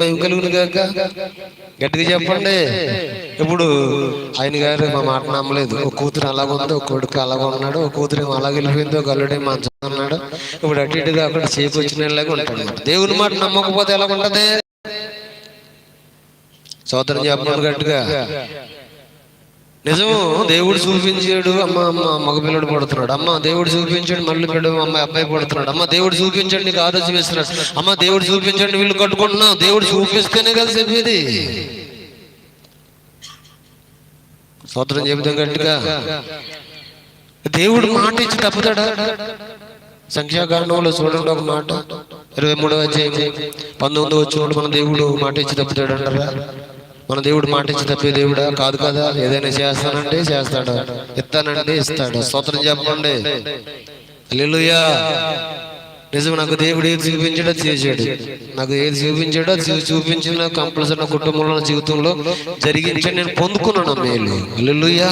మేము కలుగును గాక గట్టిగా చెప్పండి. ఇప్పుడు ఆయన గారు మా మాట నమ్మలేదు. ఒక కూతురు అలాగ ఉంది ఒక కొడుకు అలాగ ఉన్నాడు ఒక కూతురు ఏమో అలాగ వెళ్ళిపోయింది ఒక అల్లుడే మంచం అన్నాడు ఇప్పుడు అటు ఇటుగా అక్కడ చేపు వచ్చినలాగా ఉంటాడు దేవుని మాట నమ్మకపోతే ఎలా ఉంటుంది సోదరం చెప్పండి గట్టిగా. నిజము? దేవుడు చూపించాడు. అమ్మ అమ్మ మగపిల్లడు పడుతున్నాడు. అమ్మ దేవుడు చూపించాడు. మళ్ళీ పిల్లడు అమ్మ అబ్బాయి పడుతున్నాడు. అమ్మ దేవుడు చూపించండి. నీకు ఆలోచన వేస్తున్నాడు అమ్మ దేవుడు చూపించండి. వీళ్ళు కట్టుకుంటున్నావు. దేవుడు చూపిస్తేనే కదా చెప్పేది. స్తోత్రం చెబుతాం గట్టిగా. దేవుడు మాట ఇచ్చి తప్పుతాడా? సంఖ్యాకాండంలో చూడండి ఒక మాట. ఇరవై మూడవ అధ్యాయం పంతొమ్మిది వచ్చినప్పుడు మన దేవుడు మాట ఇచ్చి తప్పుతాడు అంటారా మన దేవుడు మాట ఇచ్చి తప్పే దేవుడా? కాదు కదా. ఏదైనా చేస్తానంటే చేస్తాడు. ఇస్తానంటే ఇస్తాడు. స్తోత్రం చెప్పండి హల్లెలూయా. నిజం నాకు దేవుడు ఏది చూపించాడో చేశాడు. నాకు ఏది చూపించాడో చూపించిన కంపల్సరీ నా కుటుంబంలో నా జీవితంలో జరిగించి నేను పొందుకున్నాను మేలు. హల్లెలూయా.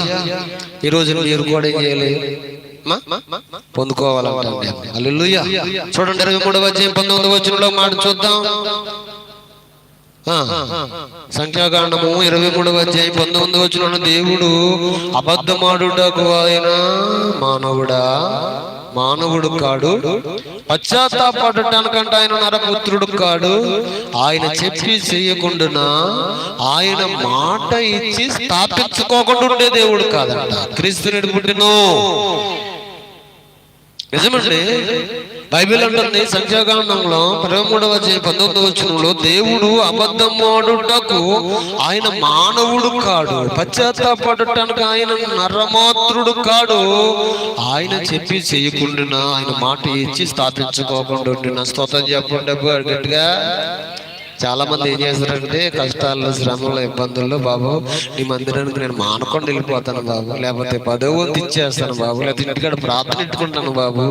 ఈ రోజు మీరు కూడా ఏం చేయాలి. మా? పొందుకోవాలంటే హల్లెలూయా. చూడండి ఇరవై మూడవ పంతొమ్మిది వచ్చినలో మాట చూద్దాం. సంఖ్యాకాండము ఇరవై మూడవ అధ్యాయం పంతొమ్మిది వచ్చిన దేవుడు అబద్ధమాడుటకు ఆయన మానవుడా మానవుడు కాడు. పశ్చాత్తాపడటానికంటే ఆయన నరపుత్రుడు కాడు. ఆయన చెప్పి చేయకుండా ఆయన మాట ఇచ్చి స్థాపించుకోకుండా ఉండే దేవుడు కాదంట. క్రీస్తు పుట్టినో. నిజమండి? బైబిల్ అంటుంది సంఖ్యాకాండంలో పదమూడవ మూడవ అధ్యాయం పంతొమ్మిదవ వచనంలో దేవుడు అబద్ధమాడుటకు ఆయన మానవుడు కాడు పశ్చాత్తాపడటానికి ఆయన నరమాత్రుడు కాడు. ఆయన చెప్పి చేయకుండా ఆయన మాట ఇచ్చి స్థాపించుకోకుండా ఉండిన? స్తోత్రం చెప్పండి అబ్బా గట్టిగా. చాలా మంది ఏం చేస్తారంటే కష్టాల్లో శ్రమలో ఇబ్బందుల్లో బాబు నీ మందిరానికి నేను మానకుండా వెళ్ళిపోతాను బాబు లేకపోతే పదో వంతు ఇచ్చేస్తాను బాబు లేకపోతే ఇంటికాడ ప్రార్థన ఇట్టుకుంటాను బాబు.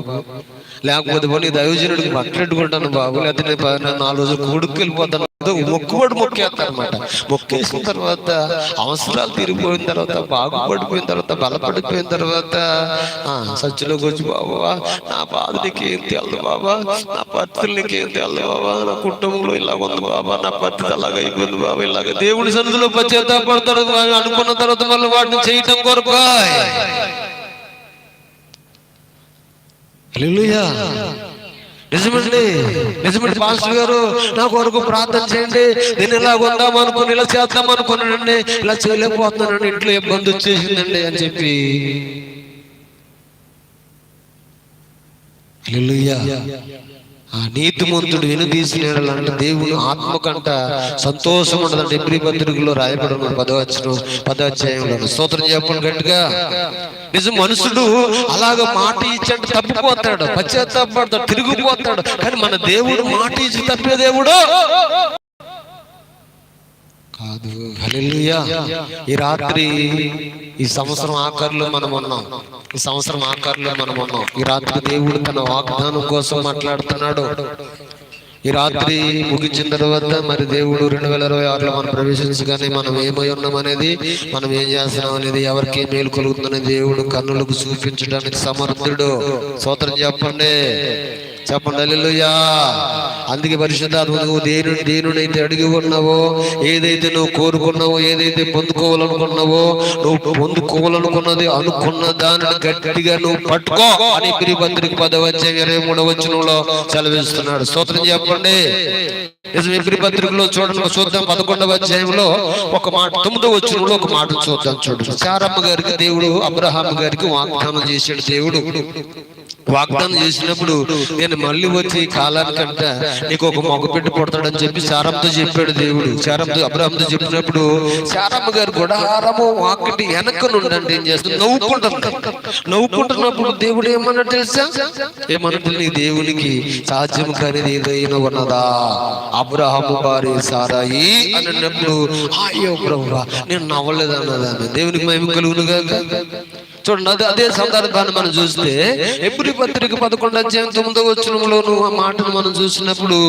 లేకపోతే పోనీ దైవజనుడికి బట్టలు ఇట్టుకుంటాను బాబు లేకపోతే నాలుగు రోజులు కొడుకు వెళ్ళిపోతాను మొక్కుబడి మొక్కేస్తారు అనమాట మొక్కేసిన తర్వాత అవసరాలు తీరిపోయిన తర్వాత బాగుపడిపోయిన తర్వాత బలపడిపోయిన తర్వాత ఆ సత్యలోకి వచ్చి బాబా నా బాధ నీకేం తెలదు బాబా నా పరిస్థితులు నీకేం తెలదు బాబా నా కుటుంబంలో ఇలా ఉంది బాబా నా పరిస్థితి అలాగ అయిపోయింది బాబా ఇలాగ దేవుడి సన్నిధిలో పశ్చాత్తాపడతాడు అని అనుకున్న తర్వాత మళ్ళీ వాటిని చేయటం కొరకు. నిజమండి. నిజమండి మాస్టర్ గారు నా కొరకు ప్రార్థన చేయండి. నేను ఇలా కొందాం అనుకుని ఇలా చేద్దాం అనుకున్నానండి. ఇలా చేయలేకపోతున్నానండి. ఇంట్లో ఇబ్బంది వచ్చేసిందండి అని చెప్పి. హల్లెలూయా. ఆ నీతిమంతుడు వెనుదీసిన దేవుడు దేవుని ఆత్మ కంట సంతోషం ఉండదంటే ఎబ్రి పత్రికలో రాయబడి ఉన్న పదవచనం స్తోత్రం చెప్పండి గట్టిగా. నిజం మనుషుడు అలాగ మాట ఇచ్చంటే తప్పిపోతాడు పశ్చాత్తాపడతాడు తిరిగిపోతాడు. కానీ మన దేవుడు మాట ఇచ్చి తప్పే దేవుడు? కాదు. హల్లెలూయా. ఈ రాత్రి ఈ సంవత్సరం ఆఖరిలో మనం ఉన్నాం. ఈ సంవత్సరం ఆఖరిలో మనం ఉన్నాం. ఈ రాత్రి దేవుడు తన వాగ్దానం కోసం మాట్లాడుతున్నాడు. ఈ రాత్రి ముగించిన తర్వాత మరి దేవుడు రెండు వేల ఇరవై ఆరులో మనం ప్రవేశించగానే మనం ఏమై ఉన్నాం అనేది మనం ఏం చేస్తున్నాం అనేది ఎవరికి మేలు కలుగుతుందని దేవుడు కన్నులకు చూపించడానికి సమర్థుడు. సోదరం చెప్పండి. చెప్పండి అల్లుయా అందుకే పరిశుద్ధాత్మ నువ్వు దేని దేనినైతే అడిగి ఉన్నావో ఏదైతే నువ్వు కోరుకున్నావో ఏదైతే పొందుకోవాలనుకున్నావో నువ్వు పొందుకోవాలనుకున్నది అనుకున్న దానిని గట్టిగా నువ్వు పట్టుకో అని పత్రిక పదవచ్చే ఇరవై మూడవ వచనంలో సెలవిస్తున్నాడు. స్తోత్రం చెప్పండి. పత్రికలో చూడండి చూద్దాం పదకొండవ అధ్యాయంలో ఒక మాట తొమ్మిదవ వచ్చినప్పుడు ఒక మాట చూద్దాం చూడండి. చారమ్మ గారికి దేవుడు అబ్రహాం గారికి వాగ్దానం చేశాడు దేవుడు. వాగ్దానం చేసినప్పుడు నేను మళ్ళీ వచ్చి కాలానికంట నీకు ఒక మగబిడ్డ పుడతాడని చెప్పి శారంతో చెప్పాడు దేవుడు. శారంతో అబ్రహంతో చెప్పినప్పుడు శారమ్మ గారు గుడారము వాకిటి వెనక నుండి ఏం చేస్తుంది నవ్వుకుంటారు. నవ్వుకుంటున్నప్పుడు దేవుడు ఏమన్నా తెలుసా? ఏమన్నట్టు నీ దేవునికి సాధ్యం కానిది ఏదైనా ఉన్నదా? అబ్రహము వారి సారాయి అని అన్నప్పుడు అయ్యో బ్రహ్మ నేను నవ్వలేదు అన్నదాన్ని దేవునికి మేము కలుగునుగా చూడండి అదే అదే సందర్భాన్ని మనం చూస్తే ఎప్పుడు పత్రిక పదకొండు అధ్యాయం తొమ్మిదో వచ్చినలోను ఆ మాటను మనం చూసినప్పుడు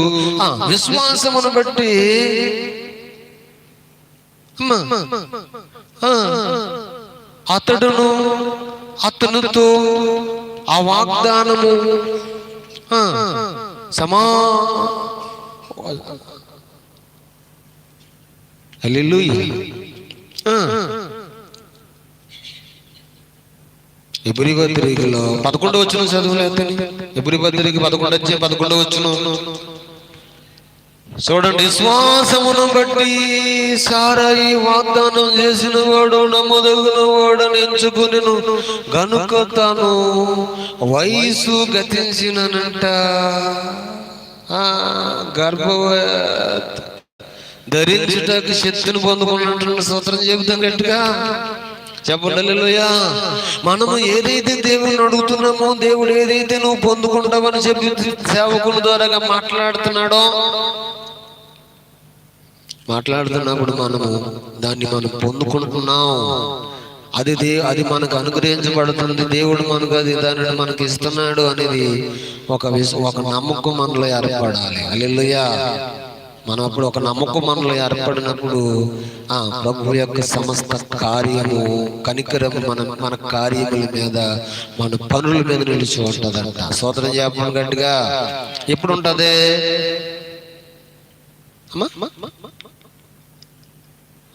ఆ విశ్వాసమును బట్టి అతడును అతనుతో ఆ వాగ్దానము సమా హల్లెలూయా ఆ. ఎబురి పత్రికలో పదకొండు వచ్చిన చదువులేదు ఎబురి పత్రిక పదకొండు వచ్చి పదకొండు వచ్చిన చూడండి విశ్వాసమును బట్టి సారాయి వాగ్దానం చేసిన వాడు నమ్మదగిన వాడని ఎంచుకుని గనుక తాను వయసు గతించిననంట. ఆ, గర్భవత్. ధరించుటకు శక్తిని పొందుకున్నట్టు సూత్రం చెబుతాం గట్టిగా. చెప్పండి హల్లెలూయా. మనము ఏదైతే దేవుని అడుగుతున్నామో దేవుడు ఏదైతే నువ్వు పొందుకుంటావని చెప్పి సేవకుల ద్వారా మాట్లాడుతున్నాడో? మాట్లాడుతున్నప్పుడు మనము దాన్ని మనం పొందుకుంటున్నాం. అది దే అది మనకు అనుగ్రహించబడుతుంది. దేవుడు మనకు అది దానిని మనకి ఇస్తున్నాడు అనేది ఒక విశ్వ ఒక నమ్మకం మనలో ఏర్పడాలి. అల్లెలుయ్యా మనం అప్పుడు ఒక నమ్మకం మనలో ఏర్పడినప్పుడు ఆ ప్రభు యొక్క సమస్త కార్యము కనికరము మన మన కార్యముల మీద మన పనుల మీద నిలిచి ఉంటదంట. సోదరం చెప్పడం గట్టిగా ఎప్పుడు ఉంటది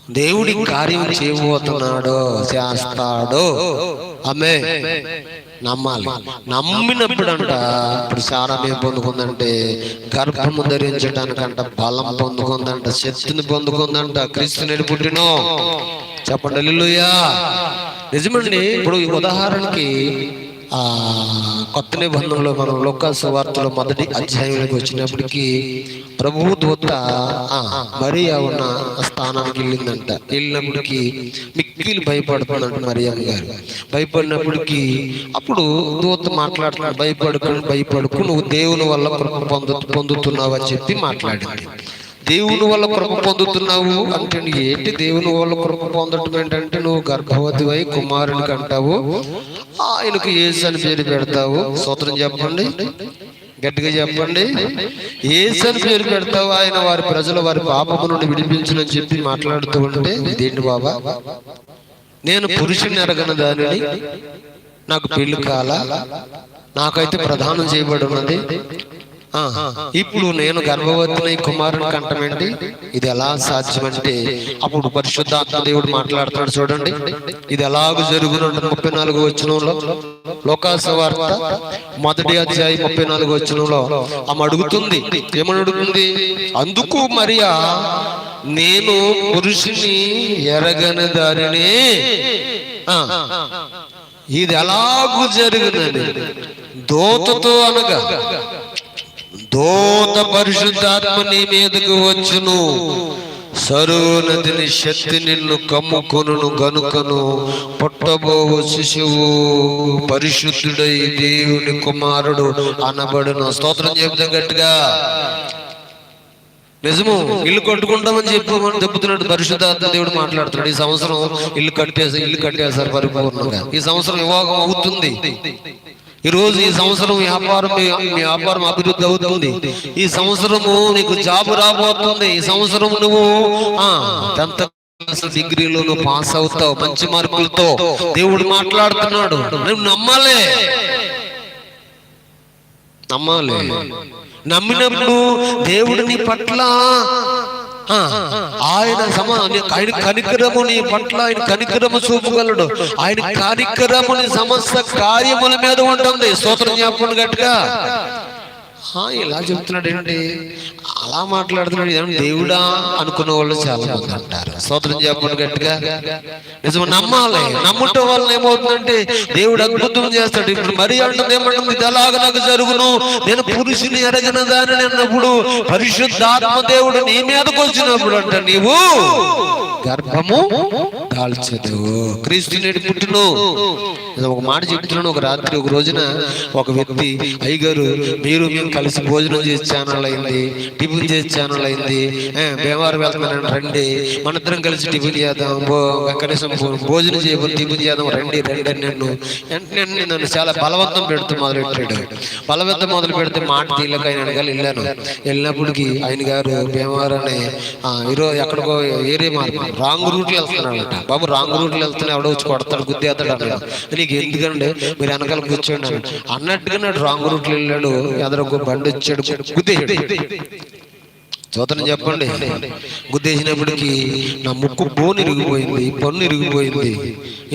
దేవుడి కార్యం చేయబోతున్నాడో చేస్తాడో. ఆమె నమ్మాలి. నమ్మినప్పుడంట. ఇప్పుడు సారా ఏం పొందుకుందంటే గర్భము ధరించడానికంట బలం పొందుకుందంట శక్తిని పొందుకుందంట క్రీస్తుని పుట్టినో. చెప్పండి నిజమండి ఇప్పుడు ఈ ఉదాహరణకి ఆ కొత్త నిబంధనలో మనం లోకాసు వార్తలో మొదటి అధ్యాయంలోకి వచ్చినప్పటికీ ప్రభు దూత ఆ, మరియా ఉన్న స్థానానికి వెళ్ళిందంట. వెళ్ళినప్పటికీ మిక్కిలు భయపడుతుందంట మరియా గారు. భయపడినప్పటికీ అప్పుడు దూత మాట్లాడుతున్నాడు భయపడుకుని భయపడుకు నువ్వు దేవుని వల్ల కృప పొందు పొందుతున్నావు అని చెప్పి మాట్లాడింది. దేవుని వల్ల కృప పొందుతున్నావు అంటే ఏంటి దేవుని వల్ల కృప పొందటం ఏంటంటే నువ్వు గర్భవతి అయి కుమారునికి అంటావు. ఆయనకు ఏసు అని పేరు పెడతావు. సూత్రం చెప్పండి. గట్టిగా చెప్పండి. ఏసు అని పేరు పెడతావు. ఆయన వారి ప్రజలు వారి పాపము నుండి విడిపించునని చెప్పి మాట్లాడుతూ ఉంటే దేని బాబా? నేను పురుషుని ఎరగన దానిని. నాకు పెళ్ళి కాల. నాకైతే ప్రధానం చేయబడి ఉన్నది. ఇప్పుడు నేను గర్భవతిని కుమారుని కంటమేంటి ఇది ఎలా సాధ్యమంటే అప్పుడు పరిశుద్ధాత్మ దేవుడు మాట్లాడుతున్నాడు చూడండి. ఇది ఎలాగ జరుగును ముప్పై నాలుగు వచ్చినంలో లోకాస వార్త మొదటి అధ్యాయం ముప్పై నాలుగు వచ్చినంలో ఆమె అడుగుతుంది. ఏమని అడుగుతుంది? అందుకు మరియా నేను పురుషుని ఎరగని దారిని. ఇది ఎలాగూ జరిగినది దోతతో అనగా దోత పరిశుద్ధాత్మ నీ మీదకు వచ్చును. సరోనదిని శక్తి నిన్ను కమ్ముకొనును గనుకను. పుట్టబోవు శిశువు పరిశుద్ధుడై దేవుని కుమారుడు అనబడును. స్తోత్రం చెబుతాం గట్టిగా. నిజము ఇల్లు కట్టుకుంటామని చెప్పమని చెప్తున్నాడు పరిశుద్ధాత్మ దేవుడు మాట్లాడుతున్నాడు. ఈ సంవత్సరం ఇల్లు కట్టేసి ఇల్లు కట్టేసారు పరిపూర్ణంగా. ఈ సంవత్సరం వివాహం అవుతుంది. ఈ రోజు ఈ సంవత్సరం వ్యాపారం మీ వ్యాపారం అభివృద్ధి అవుతుంది. ఈ సంవత్సరము నీకు జాబ్ రాబోతుంది. ఈ సంవత్సరం నువ్వు టెన్త్ క్లాస్ డిగ్రీలో నువ్వు పాస్ అవుతావు. మంచి మార్కులతో దేవుడు మాట్లాడుతున్నాడు. నువ్వు నమ్మాలే. నమ్మాలి. నమ్మినప్పుడు దేవుడిని పట్ల ఆయన సమా ఆయన కనికరము నీ పట్ల ఆయన కనికరము చూపగలడు. ఆయన కనికరముని సమస్త కార్యముల మీద ఉంటుంది. స్తోత్రం జ్ఞాపకం గట్టిగా. ఇలా చెప్తున్నాడు ఏంటి అలా మాట్లాడుతున్నాడు ఏమన్నా దేవుడా అనుకున్న వాళ్ళు చాలా మంది అంటారు స్తోత్రం చెప్పండి గట్టిగా. నిజం నమ్మాలి. నమ్మటం వల్ల ఏమవుతుందంటే దేవుడు అద్భుతం చేస్తాడు. ఇప్పుడు మరి అంటుంది ఏమంటుంది? నాకు జరుగును. నేను పురుషుని ఎరగిన దానిని అన్నప్పుడు పరిశుద్ధాత్మ దేవుడు నీ మీదకి వచ్చినప్పుడు అంట నీవు గర్భము దాల్చదు క్రీస్తు నేటి పుట్టును ఒక మాట చెప్తున్నాను ఒక రాత్రి ఒక రోజున ఒక వ్యక్తి అయ్యగారు మీరు మేము కలిసి భోజనం చేసే ఛానల్ అయింది టిఫిన్ చేసే ఛానల్ అయింది ఏ, భీమవరం వెళ్తున్నాను రండి మనద్దరం కలిసి టిఫిన్ చేద్దాం కనీసం భోజనం చేయబోతు టిఫిన్ చేద్దాం రండి రండి అని నన్ను వెంటనే నన్ను చాలా బలవంతం పెడుతూ మొదలు పెట్టాడు బలవంతం మొదలు పెడితే మాట తీయలేక ఆయన అడగాలి వెళ్ళాను. వెళ్ళినప్పటికి ఆయన గారు భీమవరం అనే ఈరోజు ఎక్కడికో ఏరే మార్గం రాంగ్ రూట్లో వెళ్తున్నాడంట బాబు రాంగ్ రూట్లో వెళ్తున్నా ఎవడో వచ్చి కొడతాడు గుద్దేస్తాడు అన్నాడు. నీకు ఎందుకండి? మీరు వెనకాల కూర్చోండి అన్నాడు. అన్నట్టుగా నాడు రాంగ్ రూట్లో వెళ్ళాడు. ఎదరొక బండి వచ్చాడు. గుద్దేశాడు. చోతని చెప్పండి. గుద్దేసినప్పటికీ నా ముక్కు బోన్ ఇరిగిపోయింది పన్ను ఇరిగిపోయింది.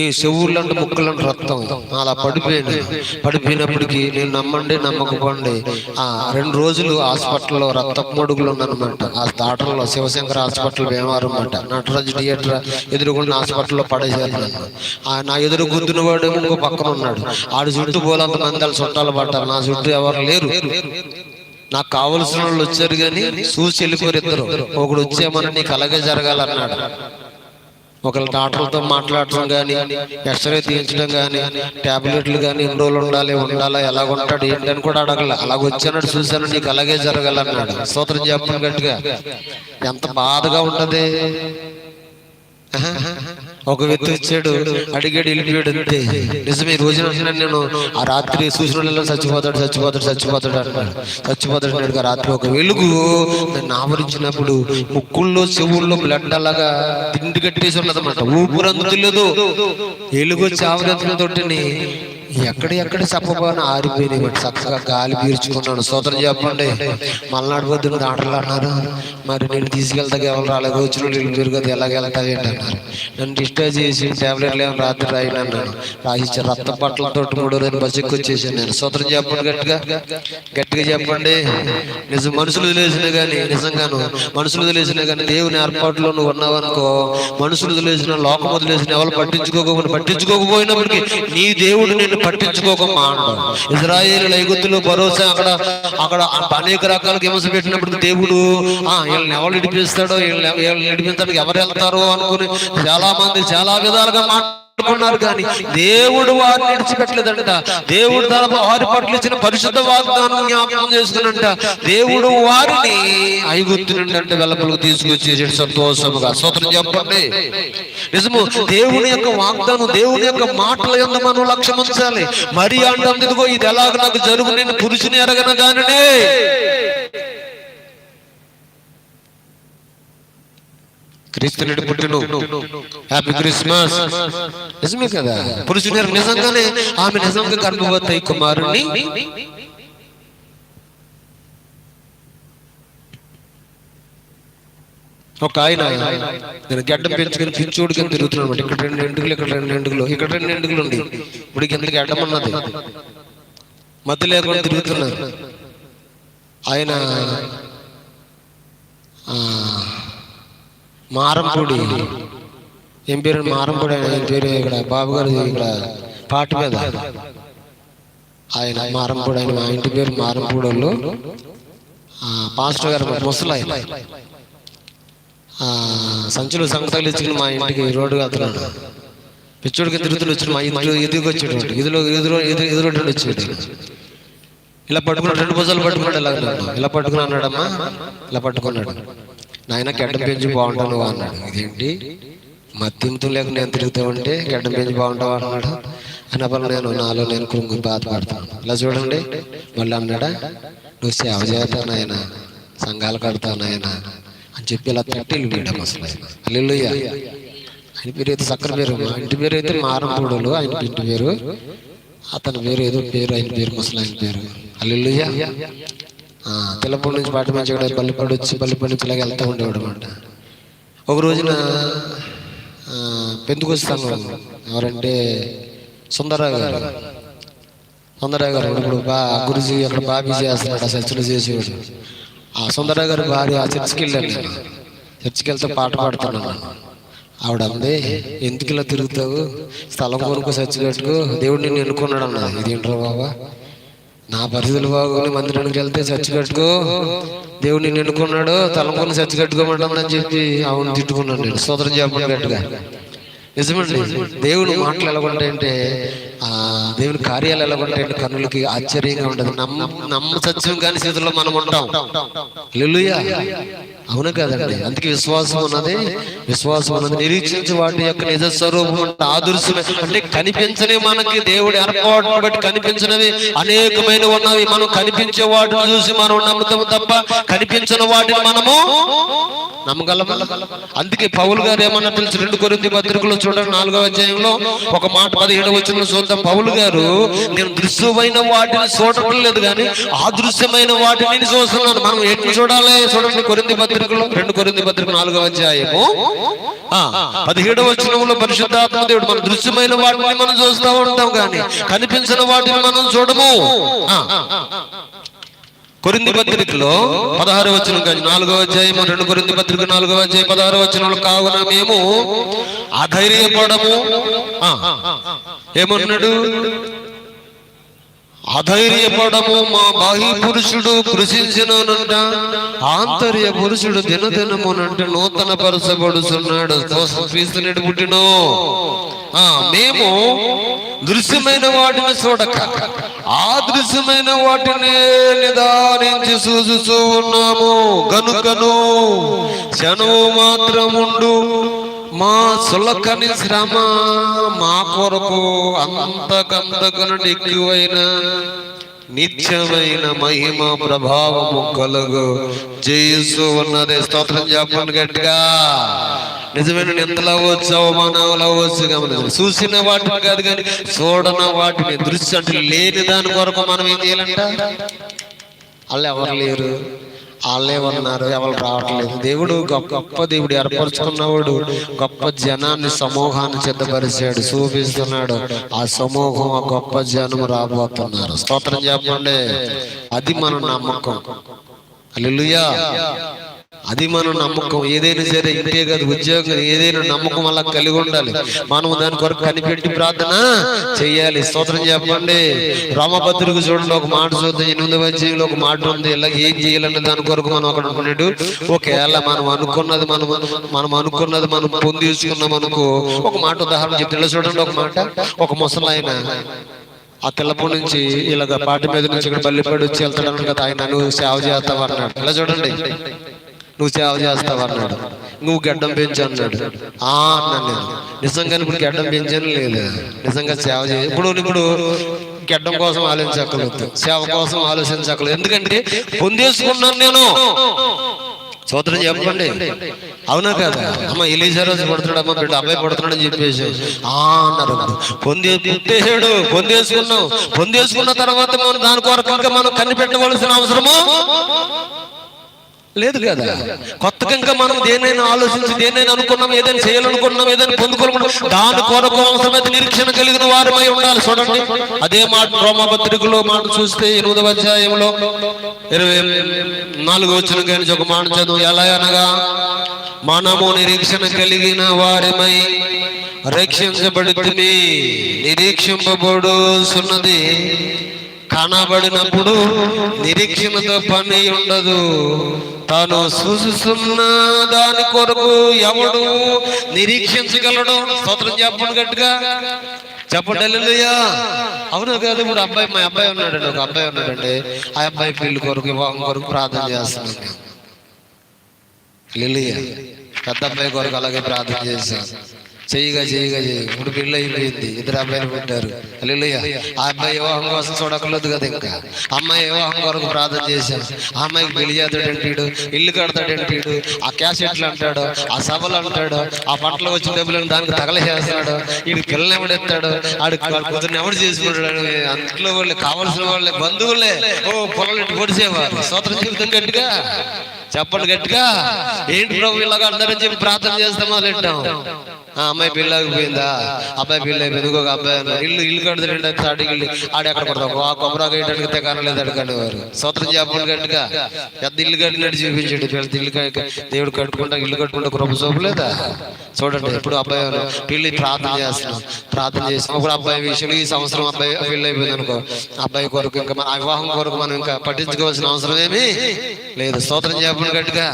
ఈ చెవులంటే ముక్కలంటే రక్తం. అలా పడిపోయింది. పడిపోయినప్పటికీ నేను నమ్మండి నమ్మకపోండి. ఆ రెండు రోజులు హాస్పిటల్లో రక్త మడుగులు ఉన్నానమాట ఆ థియేటర్లో శివశంకర్ హాస్పిటల్ భీమవరం అనమాట నటరాజు థియేటర్ ఎదురుగుండా హాస్పిటల్లో పడేసాను ఆ నా ఎదురు గుద్దిన వాడు ఇంకో పక్కన ఉన్నాడు. ఆడు చుట్టూ పోలంత మంది చుట్టాలు పట్టారు నా చుట్టూ ఎవరు లేరు. నాకు కావలసిన వాళ్ళు వచ్చారు కానీ చూసి వెళ్ళిపోయారు ఇద్దరు. ఒకడు వచ్చేమని నీకు అలాగే జరగాలన్నాడు. ఒకళ్ళ డాక్టర్లతో మాట్లాడటం కానీ ఎక్స్రే తీయించడం కానీ టాబ్లెట్లు కానీ ఎన్ని రోజులు ఉండాలి ఉండాలా ఎలాగ ఉంటాడు ఏంటని కూడా అడగల. అలాగ వచ్చానడు చూశాను నీకు అలాగే జరగాలన్నాడు. స్తోత్రం చెప్పను గట్టిగా. ఎంత బాధగా ఉంటది. ఒక వ్యక్తి వచ్చాడు అడిగాడు వెళ్ళిపోయాడు అంతే. నిజమే ఈ రోజున నేను ఆ రాత్రి సూచనలలో చచ్చిపోతాడు చచ్చిపోతాడు చచ్చిపోతాడు అంటాడు చచ్చిపోతాడు అన్నాడు రాత్రి ఒక వెలుగు నన్ను ఆవరించినప్పుడు ముక్కుల్లో చెవుల్లో బ్లడ్ అలాగా తిండి కట్టేసి ఉన్నదన్నమాట. ఊపిరందులేదు వెలుగు వచ్చి ఆవరించిన తోటిని ఎక్కడ ఎక్కడ చెప్పబోని? ఆరిపోయినాయి బట్టి చక్కగా గాలి పీల్చుకున్నాను సోదరు చెప్పండి. మల్నాడు పొద్దున ఆటలు అన్నారు మరి నేను తీసుకెళ్తా ఎవరు రాలేదు? వచ్చిన నీళ్ళు పెరుగుతుంది ఎలాగ ఏంటి అన్నారు. నన్ను డిస్టర్బ్ చేసి టాబ్లెట్లు ఏమో రాత్రి రాయను అన్నాను రాయించి రక్త పట్లతో మూడో రోజు బస్సు ఎక్కి వచ్చేసాను నేను. సోదరు చెప్పండి గట్టిగా. గట్టిగా చెప్పండి. నిజం మనుషులు వదిలేసినా కానీ నిజంగాను మనుషులు వదిలేసినా కానీ దేవుని ఏర్పాటులో నువ్వు ఉన్నావనుకో మనుషులు వదిలేసిన లోకం వదిలేసిన ఎవరు పట్టించుకోకపోయినా పట్టించుకోకపోయినప్పటికీ నీ దేవుడు నేను పట్టించుకోకమ్మా మాంటాడు ఇజ్రాయేల్ ఐగుత్తులు భరోసా అక్కడ అక్కడ అనేక రకాల హింస పెట్టినప్పుడు దేవుడు ఆ వీళ్ళని ఎవరు నడిపిస్తాడో వీళ్ళని నడిపించడానికి ఎవరు వెళ్తారో అనుకుని చాలా మంది చాలా విధాలుగా మాట్లాడుకున్నారు కానీ దేవుడు వారిని విడిచిపెట్టలేదంట. దేవుడు తన వారి పట్ల ఇచ్చిన పరిశుద్ధ వాగ్దానం జ్ఞాపకం చేసుకున్నంట దేవుడు వారిని ఐగుప్తు నుండి అంటే వెల్లపులకు తీసుకొచ్చేసాడు సంతోషముగా. స్వతం చెప్పండి. నిజము దేవుని యొక్క వాగ్దానం దేవుని యొక్క మాటల యొక్క మనం లక్ష్యం ఉంచాలి. మరి అంటుంది ఇదిగో ఇది ఎలాగ నాకు జరుగు నేను పురుషుని ఎరగన దానినే. క్రీస్తునుడి పుట్టును. హ్యాపీ క్రిస్మస్ నిజమే కదా? పురుషుడు ఎరగ- నిజంగానే ఆమె నిజంగా గర్భవతి కుమారుణ్ణి. ఒక ఆయన నేను గడ్డం పెంచుకొని పిచ్చోడు కింద తిరుగుతున్నాను అన్నమాట. ఇక్కడ రెండు ఎండుగులు ఇక్కడ రెండు ఎండుగులు ఇక్కడ రెండు ఎండుగులు ఉంది ఇప్పుడు కింద గడ్డం ఉన్నది. మధ్య లేకుండా తిరుగుతున్నారు. ఆయన ఆ, మారంపూడి. ఏం పేరు? మారంపూడి ఆయన పేరు ఇక్కడ బాబు గారు ఇక్కడ పాట మీద. ఆయన మారంపూడి ఆయన మా ఇంటి పేరు మారంపూడి వాళ్ళు పాస్టర్ గారు ముసలాయన. ఆ, సంచులు సంగతలు ఇచ్చుకుని మా ఇంటికి రోడ్డు అతను పిచ్చోడికి తిరుగుతులు వచ్చి మా ఇంట్లో ఎదుగు వచ్చాడు ఎదురు ఎదురు ఎదురు ఎదురు వచ్చాడు ఇలా పట్టుకున్నాడు రెండు భుజాలు పట్టుకున్నాడు ఇలా ఇలా పట్టుకుని అన్నాడమ్మా ఇలా పట్టుకున్నాడు. నాయన గడ్డం పెంచి బాగుంటావు నువ్వు అన్నాడు. ఇదేంటి? మత్తింతం లేక నేను తిరుగుతూ ఉంటే గడ్డం పెంచి బాగుంటావు అన్నాడు. అన్నప్పుడు నేను నాలో నేను కృంగి బాధపడతాను ఇలా చూడండి. మళ్ళీ అన్నాడా? నువ్వు సేవ చేస్తావు నాయన సంఘాలు కడతావు నాయన అని చెప్పి ఇలా తట్టి వెళ్ళిపోయాడు అసలు. ఆయన హల్లెలూయా. ఆయన పేరు అయితే చక్కర పేరు ఇంటి పేరు అయితే మారంపూడలు ఆయన ఇంటి పేరు అతని పేరు ఏదో పేరు ఆయన పేరు ముసలి ఆయన పేరు. అల్లుయ్య పిల్లపూడి నుంచి పాట మంచి కూడా పల్లిపడి వచ్చి పల్లిపడి నుంచి ఇలాగ వెళ్తూ ఉండేవాడు అనమాట ఒక రోజున పెందుకొస్తాను ఎవరంటే సుందరరావు గారు. సుందరరావు గారు ఇప్పుడు బా గురుజీ అక్కడ బాబీ చేస్తున్నాడు ఆ చర్చలు చేసేవాడు. ఆ సుందరరావు గారు భార్య ఆ చర్చికి వెళ్ళాను నేను. చర్చికి వెళ్తే పాట పాడుతున్నాను ఆవిడ అంది ఎందుకు ఇలా తిరుగుతావు? స్థలం కొనుక్కో చర్చి కట్టుకో. దేవుడు నిన్ను ఎన్నుకున్నాడు అన్నది. ఇదేంట్రా బాబా? నా పరిస్థితులు బాగుని మందిరానికి వెళ్తే చర్చి కట్టుకో. దేవుడు నిన్ను ఎన్నుకున్నాడు తలం చర్చి కట్టుకోమంటామని చెప్పి అవును తిట్టుకున్నాను నేను. సోదరం చెప్పినట్టుగా నిజమండి దేవుడు మాటలు ఎలా ఉంటాయంటే దేవుని కార్యాలు ఎలా ఉంటాయంటే కనులకి ఆశ్చర్యంగా ఉండదు. నమ్మ నమ్మ సత్యం కాని స్థితిలో మనం ఉంటాం. లిలుయా అవును కదండి. అందుకే విశ్వాసం ఉన్నది విశ్వాసం ఉన్నది. నిరీక్షించి వాటి యొక్క నిజ స్వరూపం ఆదర్శమే. అంటే కనిపించని మనకి దేవుడి ఏర్పాటు బట్టి కనిపించినవి అనేకమైన ఉన్నవి. మనం కనిపించే వాటిని చూసి మనం నమ్ముతాము తప్ప కనిపించిన వాటిని మనము నమ్మగలమా? అందుకే పౌలు గారు ఏమన్నా తెలుసు రెండు కొరింది పత్రికలో చూడండి నాలుగో అధ్యాయంలో ఒక మాట పదిహేడు వచ్చిన చూద్దాం పౌలు గారు నేను దృశ్యమైన వాటిని చూడటం లేదు కానీ అదృశ్యమైన వాటిని నేను చూస్తున్నాను. మనం ఎట్లు చూడాలి? చూడండి కొరింది పత్రికలు రెండు కొరింది పత్రిక నాలుగో అధ్యాయము. పదిహేడు పదిహేడవ వచనంలో పరిశుద్ధాత్మ దేవుడు మన దృశ్యమైన వాటిని మనం చూస్తూ ఉంటాం కానీ కనిపించిన వాటిని మనం చూడము. కొరింది పత్రికలో పదహారు వచనం కానీ నాలుగో అధ్యాయం రెండు కొరింది పత్రిక నాలుగో అధ్యాయం పదహారు వచనంలో కావున మేము అధైర్యపడము. ఏమన్నాడు? అధైర్యపడము మా బాహ్య పురుషుడు కృషించినంట ఆంతర్య పురుషుడు దినదినమునంటే నూతన పరచబడుతున్నాడు క్రీస్తునేడు పుట్టినో. ఆ మేము దృశ్యమైన వాటిని చూడక ఆ దృశ్యమైన వాటిని నిదానించి చూసుచూ ఉన్నాము. గనుకను క్షణము మాత్రముండు మా సులకని శ్రమ మా కొరకు అంతకంతకను ఎక్కువైన నిత్యమైన మహిమ ప్రభావము కలుగు. జయసు ఉన్నది. స్తోత్రం చెప్పండి గట్టిగా. నిజమైన ఎంతలో అవ్వచ్చు అవమానాలు అవ్వచ్చు గమనించు చూసిన వాటిని కాదు కానీ చూడన వాటిని దృశ్యం అంటే లేని దాని కొరకు మనం ఏం చేయాలంట? వాళ్ళు ఎవరు లేరు? వాళ్ళే ఉన్నారు ఎవరు రావట్లేదు. దేవుడు గొప్ప దేవుడు ఏర్పరచుకున్నవాడు గొప్ప జనాన్ని సమూహాన్ని సిద్ధపరిచాడు చూపిస్తున్నాడు. ఆ సమూహం ఆ గొప్ప జనం రాబోతున్నారు. స్తోత్రం చెప్పండి. అది మన నమ్మకం. అల్లుయా అది మనం నమ్మకం. ఏదైనా సరే ఇంటే కాదు ఉద్యోగం ఏదైనా నమ్మకం అలా కలిగి ఉండాలి. మనం దాని కొరకు కనిపెట్టి ప్రార్థన చెయ్యాలి స్తోత్రం చెప్పండి. రామభద్రుడికి చూడండి ఒక మాట చూద్దాం. ఎనిమిది వచ్చేలో ఒక మాట ఉంది. ఇలా ఏం చేయాలన్న దాని కొరకు మనం అక్కడ అనుకున్నాడు ఒకవేళ మనం అనుకున్నది మనం మనం అనుకున్నది మనం పొందేసుకున్నాం అనుకో ఒక మాట ఉదాహరణ చెప్తే ఇలా చూడండి ఒక మాట. ఒక ముసలాయన ఆ తెల్లపు నుంచి ఇలాగ పాటి మీద నుంచి ఇక్కడ బల్లిపడి వచ్చి వెళ్తాడు కదా ఆయన నువ్వు సేవ చేస్తావు అన్నాడు. ఇలా చూడండి. నువ్వు సేవ చేస్తావు అన్నాడు. నువ్వు గడ్డం పెంచు అన్నాడు. ఆ అన్నాను నేను. నిజంగా ఇప్పుడు గడ్డం పెంచాను లేదు. నిజంగా సేవ చేయ. ఇప్పుడు ఇప్పుడు గడ్డం కోసం ఆలోచించక్కలేదు సేవ కోసం ఆలోచించక్కలేదు ఎందుకంటే పొందేసుకున్నాను నేను. సోదరం చెప్పండి. అవునా కదా? అమ్మ ఎలీజా రోజు పడుతున్నాడు. అమ్మ బిడ్డ అబ్బాయి పడుతున్నాడు అని చెప్పేసి. ఆ అన్నారు పొందే పుట్టేసాడు పొందేసుకున్నాం పొందేసుకున్న తర్వాత మనం దాని కొరకు మనం కనిపెట్టవలసిన అవసరము? లేదు కదా. కొత్తగా ఇంకా మనం దేనైనా ఆలోచించి దేనైనా అనుకున్నాం ఏదైనా చేయాలనుకున్నాం ఏదైనా పొందుకోవాలనుకున్నాం దాని కొరకు అవసరమైతే నిరీక్షణ కలిగిన వారమై ఉండాలి. చూడండి. అదే మాట రోమపత్రికలో మాట చూస్తే ఎనిమిదవ అధ్యాయంలో ఇరవై నాలుగు వచ్చిన కానీ ఒక మాట చదువు. ఎలా అనగా మనము నిరీక్షణ కలిగిన వారిమై రక్షించబడుతుంది నిరీక్షింపబడు సున్నది కనబడినప్పుడు నిరీక్షణతో పని ఉండదు. తాను చూసుతున్న దాని కొరకు ఎవడు నిరీక్షించగలడు స్తోత్రం చెప్పండి గట్టిగా. చెప్పండి హల్లెలూయా. అవును కాదు ఇప్పుడు అబ్బాయి మా అబ్బాయి ఉన్నాడండి ఒక అబ్బాయి ఉన్నాడండి. ఆ అబ్బాయి పెళ్ళి కొరకు వివాహం కొరకు ప్రార్థన చేస్తున్నాను లిలియ పెద్ద అబ్బాయి కొరకు అలాగే ప్రార్థన చేశాను చెయ్యిగా చెయ్యిగా చేయగా ఇప్పుడు పెళ్ళి అయిపోయింది ఇద్దరు అబ్బాయిలు పెట్టారు. అల్లుయ్య ఆ అబ్బాయి వివాహం కోసం చూడకలేదు కదా ఇంకా. అమ్మాయి వివాహం కొరకు ప్రార్థన చేశాను ఆ అమ్మాయికి పెళ్ళి చేస్తాడంటాడు ఇల్లు కడతాడంటాడు ఆ క్యాసెట్లు అంటాడు ఆ సభలు అంటాడు ఆ పంటలు వచ్చిన డబ్బులను దానికి తగలేసేస్తాడు. ఈ పిల్లలు ఎవడెత్తాడు ఆడు కుదురుని ఎవడు చేసుకుంటాడు? అంట్లో వాళ్ళు కావలసిన వాళ్ళే బంధువులే. ఓ పొలం పొడిసేవారు స్వతంత్ర జీవితం గట్టిగా? చెప్పండి గట్టిగా? ఏంటి ప్రభు ఇలాగా అందరం చెప్పి ప్రార్థన చేస్తామో మొదలెట్టాం ఆ అమ్మాయి పెళ్ళి ఆగిపోయిందా అబ్బాయి పెళ్ళి అయిపోయింది ఇంకొక అబ్బాయి? ఇల్లు ఇల్లు కడుతుంటే ఇల్లు ఆడి ఎక్కడ కొడతాం ఆ కొబ్బరాకు వేయడానికి తెగానం లేదు అడగనేవారు స్వతంత్రం చెప్పండి గట్టిగా పెద్ద ఇల్లు కట్టినట్టు చూపించండి. పెద్ద ఇల్లు దేవుడు కట్టుకుంటా ఇల్లు కట్టుకుంటా కృప చూపలేదా చూడండి ఇప్పుడు అబ్బాయి పెళ్ళి ప్రార్థన చేస్తున్నాం. ప్రార్థన చేస్తాం ఇప్పుడు అబ్బాయి విషయంలో ఈ సంవత్సరం అబ్బాయి పెళ్ళి అయిపోయింది అనుకో. అబ్బాయి కొరకు ఇంకా మన వివాహం కొరకు మనం ఇంకా పట్టించుకోవాల్సిన అవసరం ఏమీ లేదు. స్తోత్రం చెప్పండి గట్టిగా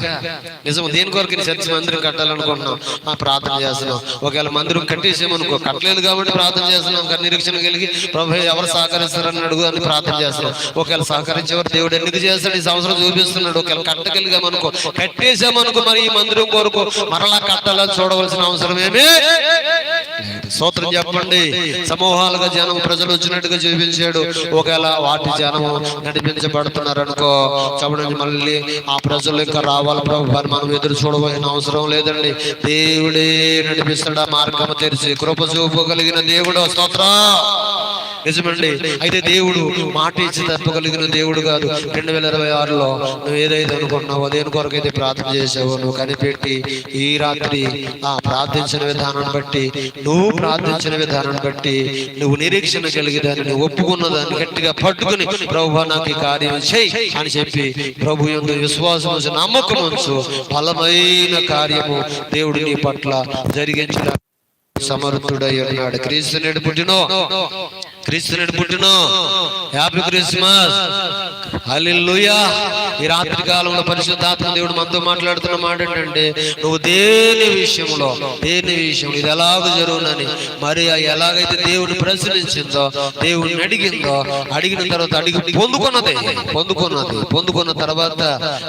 నిజం దేని కొరకు చర్చి మందిరం కట్టాలనుకుంటున్నాం? ఆ ప్రార్థన చేస్తున్నాం. ఒకవేళ మందిరం కట్టేసామనుకో కట్టలేదు కాబట్టి ప్రార్థన చేస్తున్నాం కానీ నిరీక్షణ కలిగి ప్రభు ఎవరు సహకరిస్తారని అడుగు అని ప్రార్థన చేస్తున్నాం. ఒకవేళ సహకరించేవారు దేవుడు ఎందుకు చేస్తాడు ఈ సంవత్సరం చూపిస్తున్నాడు. ఒకవేళ కట్టగలిగామనుకో కట్టేసామనుకో మరి ఈ మందిరం కోరుకో మరలా కట్టాలని చూడవలసిన అవసరం ఏమే లేదు. స్తోత్రం చెప్పండి. సమూహాలుగా జనం ప్రజలు వచ్చినట్టుగా చూపించాడు. ఒకవేళ వాటి జనం నడిపించబడుతున్నారు అనుకో చెప్పడానికి మళ్ళీ ఆ ప్రజలు ఇంకా రావాలి ప్రభు మనం ఎదురు చూడబోయిన అవసరం లేదండి. దేవుడే నడిపిస్తాడు ఆ మార్గం తెరిచి కృప చూపగలిగిన దేవుడు. స్తోత్రం. నిజమండి అయితే దేవుడు మాట ఇచ్చి తప్పగలిగిన దేవుడు కాదు. రెండు వేల ఇరవై ఆరులో నువ్వు ఏదైతే అనుకున్నావో దేని కొరకైతే ప్రార్థన చేసావో నువ్వు కనిపెట్టి ఈ రాత్రి ఆ ప్రార్థించిన విధానాన్ని బట్టి నువ్వు ప్రార్థించిన విధానాన్ని బట్టి నువ్వు నిరీక్షణ కలిగేదాన్ని నువ్వు ఒప్పుకున్న దాన్ని గట్టిగా పట్టుకుని ప్రభు నాకు ఈ కార్యం చేయి అని చెప్పి ప్రభు యొక్క విశ్వాసం నమ్మకం ఉంచు. ఫలమైన కార్యము దేవుడు నీ పట్ల జరిగించిన సమర్థుడై ఉన్నాడు. క్రీస్తు నేడు పుట్టినో క్రీస్తు నేడు హ్యాపీ క్రిస్మస్. హల్లెలూయా. ఈ రాత్రి కాలంలో పరిశుద్ధాత్మ దేవుడు మనతో మాట్లాడుతున్న మాట ఏంటంటే నువ్వు దేని విషయంలో దేని విషయంలో ఇది ఎలాగ జరుగునని మరి ఎలాగైతే దేవుడు ప్రశ్నించిందో దేవుడిని అడిగిందో అడిగిన తర్వాత అడిగి పొందుకున్నది పొందుకున్నది. పొందుకున్న తర్వాత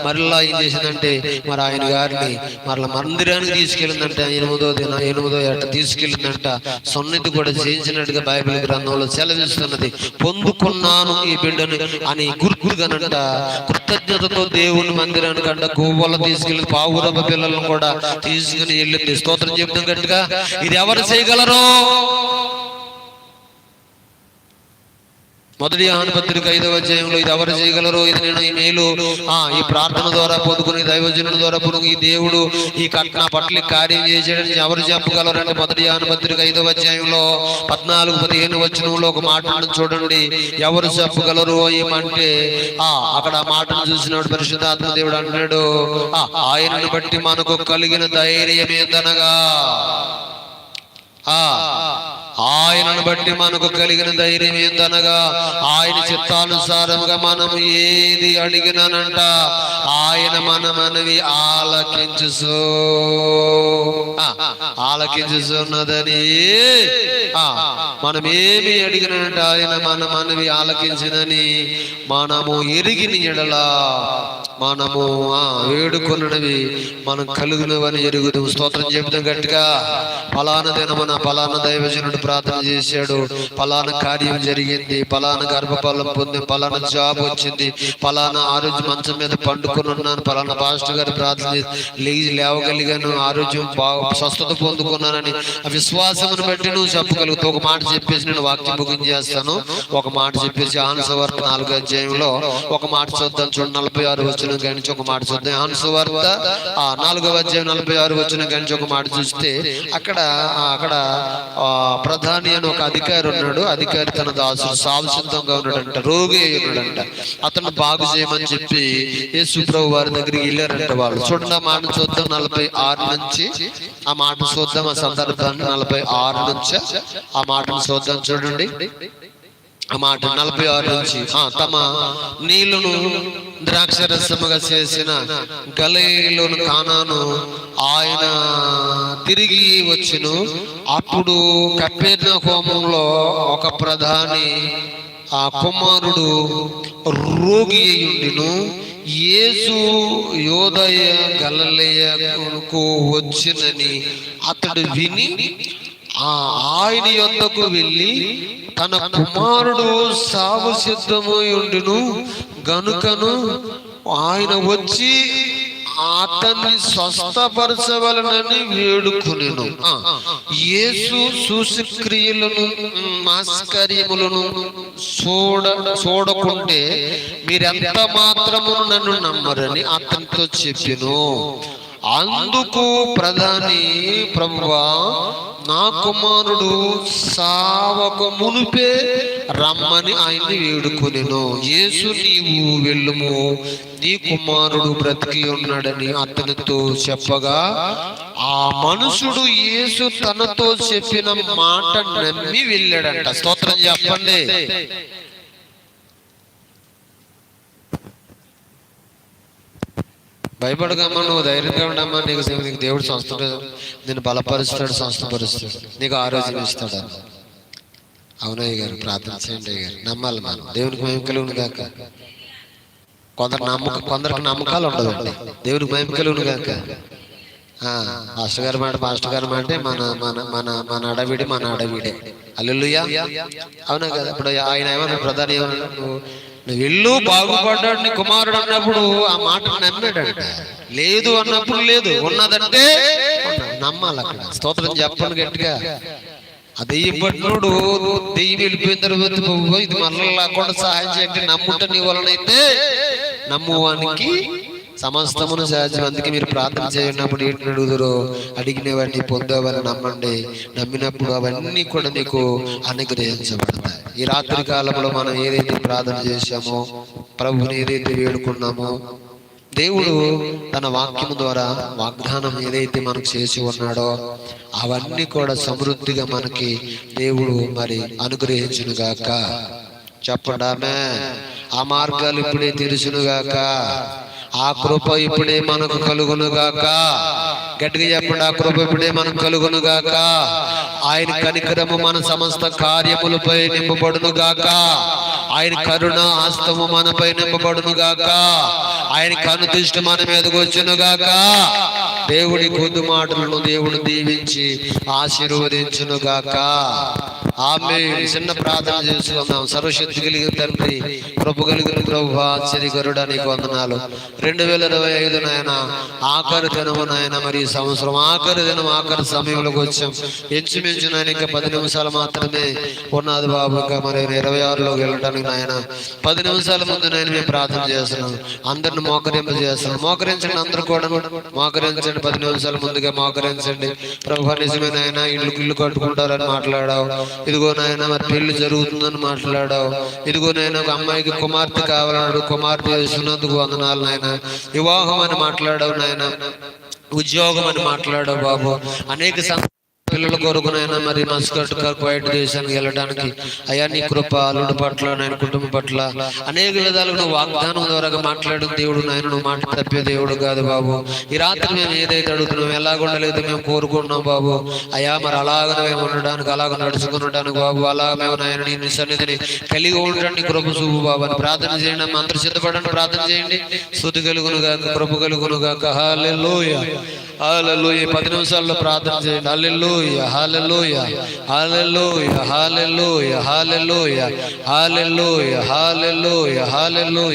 మరలా ఏం చేసిందంటే మరి ఆయన గారిని మరలా మందిరానికి తీసుకెళ్ళిందంటే. ఎనిమిదో దిన ఎనిమిదో ఏట తీసుకెళ్ళిందంట. సొన్నతి కూడా చేయించినట్టుగా బైబిల్ గ్రంథంలో సెలవిస్తున్నది పొందుకున్నాను ఈ బిడ్డను అని గుర్తుగానంట. కృతజ్ఞతతో దేవుని మందిరానికి అంట గోవల తీసుకెళ్ళి పావురమ్మ పిల్లలను కూడా తీసుకుని వెళ్ళింది. స్తోత్రం చెప్తాం గట్టిగా. ఇది ఎవరు చేయగలరు? మొదటి ఆనపత్రిక ఐదవ అధ్యాయంలో ఇది ఎవరు చేయగలరు ఇది నేను ఈ మేలు. ఆ ఈ ప్రార్థన ద్వారా పొందుకుని దైవజనుల ద్వారా పొందుకు ఈ దేవుడు ఈ కట్న పట్ల కార్యం చేసేయడానికి ఎవరు చెప్పగలరు అంటే మొదటి ఆనపత్రిక ఐదవ అధ్యాయంలో పద్నాలుగు పదిహేను వచనంలో ఒక మాట చూడండి. ఎవరు చెప్పగలరు ఏమంటే ఆ అక్కడ ఆ మాటను చూసినప్పుడు పరిశుద్ధాత్మ దేవుడు అంటున్నాడు ఆయనను బట్టి మనకు కలిగిన ధైర్యం ఏందనగా ఆయనను బట్టి మనకు కలిగిన ధైర్యం ఏందనగా ఆయన చిత్తానుసారముగా మనం ఏది అడిగినానంట ఆయన మన మనవి ఆలకించుసు ఆ, మనం ఏమి అడిగినంట ఆయన మన మనవి ఆలకించినని. మనము ఎరిగిన ఎడలా మనము ఆ వేడుకొన్నవి మనం కలుగునవని ఎరుగుదు స్తోత్రం చెబుతాం గట్టిగా. ఫలానా దినమున పలానా దైవజనుడు ప్రార్థన చేశాడు. పలానా కార్యం జరిగింది. పలానా గర్భఫలం పొంది పలానా జాబ్ వచ్చింది. ఫలానా ఆరోగ్య మంచం మీద పండుకొని ఉన్నాను. ఫలానా పాస్టర్ గారు ప్రార్థన చేసి లేచి లేవగలిగాను. ఆరోగ్యం స్వస్థత పొందుకున్నానని విశ్వాసమును బట్టి నువ్వు చెప్పగలుగుతావు. ఒక మాట చెప్పేసి నేను వాక్యం ముగించేస్తాను. చేస్తాను ఒక మాట చెప్పేసి ఆన్సవర్ నాలుగో అధ్యాయంలో ఒక మాట చూద్దాం. చూడు నలభై ఆరు వచ్చిన గణించి ఒక మాట చూద్దాం. ఆన్సవార్త ఆ నాలుగవ అధ్యాయం నలభై ఆరు వచ్చిన గణించి ఒక మాట చూస్తే అక్కడ అక్కడ ప్రధాని అని ఒక అధికారి ఉన్నాడు. అధికారి తన దాసుడు సాగు ఉన్నాడంట రోగి అయి ఉన్నాడంట. అతను బాగు చేయమని చెప్పి యేసు ప్రభు వారి దగ్గరికి వెళ్ళారంట వాళ్ళు. చూడండి ఆ మాట చూద్దాం. నలభై ఆరు నుంచి ఆ మాట చూద్దాం. ఆ సందర్భాన్ని నలభై ఆరు నుంచి ఆ మాటను చూద్దాం. చూడండి. ఆ మాట నలభై ఆరు నుంచి. ఆ, తమ నీళ్ళను ద్రాక్షరసముగా చేసిన గలీలోను కానాను ఆయన తిరిగి వచ్చును. అప్పుడు కప్పెర్న హోమంలో ఒక ప్రధాని ఆ కుమారుడు రోగి అయ్యుండిను. యేసు యోదయ గలలయకు వచ్చినని అతడు విని ఆ ఆయన యొద్దకు వెళ్ళి తన కుమారుడు సాగు సిద్ధమై ఉండును. గనుకను ఆయన వచ్చి అతన్ని స్వస్థపరచవలనని వేడుకునేను. యేసు సూచక్రియలను మాస్కర్యములను చూడ చూడకుంటే మీరెంత మాత్రము నన్ను నమ్మరని అతనితో చెప్పిను. అందుకు ప్రధాని ప్రభువా నా కుమారుడు సావక మునుపే రమ్మని ఆయన్ని వేడుకొనెను. యేసు నీవు వెళ్ళుము. నీ కుమారుడు బ్రతికి ఉన్నాడని అతనితో చెప్పగా ఆ మనుషుడు యేసు తనతో చెప్పిన మాట నమ్మి వెళ్ళాడంట. స్తోత్రం చెప్పండి. భయపడకమ్మా నువ్వు ధైర్యంగా ఉండమ్మా నీకు నీకు దేవుడు సంస్థ నేను బలపరుస్తాడు సంస్థపరుస్తాడు నీకు ఆరోగ్యం ఇస్తాడు. అవునయ్య గారు ప్రార్థన చేయండి అయ్య గారు. నమ్మాలి మనం. దేవునికి మేము కలుగును గాక కొందరు నమ్మక కొందరికి నమ్మకాలు ఉండదండి దేవునికి మేము కలుగును గాక ఆ, గారి మాట మాస్టర్ గారి మాట మన మన మన మన అడవిడి మన అడవిడే. అల్లుయ్యా అవునా కదా? ఇప్పుడు ఆయన ఏమన్నా ప్రధాని ఏమన్నా నువ్వు ఇల్లు బాగుపడ్డాడు నీ కుమారుడు అన్నప్పుడు ఆ మాట నమ్మాడంట. లేదు అన్నప్పుడు లేదు ఉన్నదంటే నమ్మాలి అక్కడ. స్తోత్రం చెప్పను గట్టిగా. ఆ దెయ్యం పట్టినోడు దెయ్యం వెళ్ళిపోయిన తర్వాత ఇది మళ్ళీ లేకుండా సహాయం చేయండి నమ్ముట నీ వలనైతే నమ్మువానికి సమస్తమును సహజం అందుకే మీరు ప్రార్థన చేయనప్పుడు ఏంటి అడుగుదరు అడిగినవన్నీ పొందేవని నమ్మండి. నమ్మినప్పుడు అవన్నీ కూడా మీకు అనుగ్రహించబడతాయి. ఈ రాత్రి కాలంలో మనం ఏదైతే ప్రార్థన చేశామో ప్రభుని ఏదైతే వేడుకున్నామో దేవుడు తన వాక్యం ద్వారా వాగ్దానం ఏదైతే మనకు చేసి ఉన్నాడో అవన్నీ కూడా సమృద్ధిగా మనకి దేవుడు మరి అనుగ్రహించునుగాక చెప్పడామే ఆ మార్గాలు ఇప్పుడే తెలుసునుగాక ఆ కృప ఇప్పుడే మనకు కలుగునుగాక గట్టిగా చెప్పండి ఆ కృప ఇప్పుడే మనకు కలుగునుగాక ఆయన కనికరము మన సమస్త కార్యములపై నింపబడునుగాక ఆయన కరుణ హస్తము మనపై నింపబడునుగాక ఆయన కను దృష్టి మన మీదకి వచ్చునుగాక దేవుడి కొద్ది మాటలను దేవుడు దీవించి ఆశీర్వదించునుగాక. ఆమె చిన్న ప్రార్థన చేసుకుందాం. సర్వశక్తి కలిగిన తండ్రి ప్రభు కలిగిన ప్రభు ఆశ్చర్యకరుడా నీకు వందనాలు. రెండు వేల ఇరవై ఐదు నాయన ఆఖరి దినము నాయన మరి సంవత్సరం ఆఖరి దినం ఆఖరి సమయంలోకి వచ్చాం. ఇంచుమించు నాయన ఇంకా పది నిమిషాలు మాత్రమే ఉన్నది బాబు. ఇంకా మరి ఇరవై ఆరులోకి వెళ్ళడానికి నాయన పది నిమిషాల ముందు నేను మేము ప్రార్థన చేస్తున్నాం అందరిని మోకరింప చేస్తున్నాం మోకరించండి అందరూ కూడా మోకరించండి. పది నిమిషాల ముందుగా మోకరించండి ప్రభు నిజమే నాయన ఇల్లు ఇల్లు కట్టుకుంటారని మాట్లాడావు. ఇదిగో నాయన మరి పెళ్ళి జరుగుతుందని మాట్లాడావు. ఇదిగో నాయన ఒక అమ్మాయికి కుమార్తె కావాలన్నాడు. కుమార్తె చేస్తున్నందుకు వందనాలు నాయన. వివాహం అని మాట్లాడావు నాయన. ఉద్యోగం అని మాట్లాడావు బాబు. అనేక సం- పిల్లల కొరకునైనా మరి మస్కట్ క్వైట్ దేశానికి వెళ్ళడానికి అయ్యా నీ కృప అల్లుడు పట్ల నాయన కుటుంబం పట్ల అనేక విధాలుగా నువ్వు వాగ్దానం ద్వారా మాట్లాడిన దేవుడు నాయన నువ్వు మాట తప్పే దేవుడు కాదు బాబు. ఈ రాత్రి మేము ఏదైతే అడుగుతున్నాం ఎలాగుండలేదు మేము కోరుకుంటున్నాం బాబు. అయ్యా మరి అలాగ మేము ఉండడానికి అలాగ నడుచుకునడానికి బాబు అలా మేము నాయన నీ సన్నిధిని కలిగి ఉండడానికి కృప చూపు బాబు అని ప్రార్థన చేయండి అమ్మ. అందరూ సిద్ధపడండి ప్రార్థన చేయండి. శుద్ధి కలుగును గాక కృప కలుగును గాక. హాలెలూయ హాలెలూయ పది నిమిషాల్లో ప్రార్థన చేయండి. Hallelujah hallelujah hallelujah hallelujah hallelujah hallelujah hallelujah hallelujah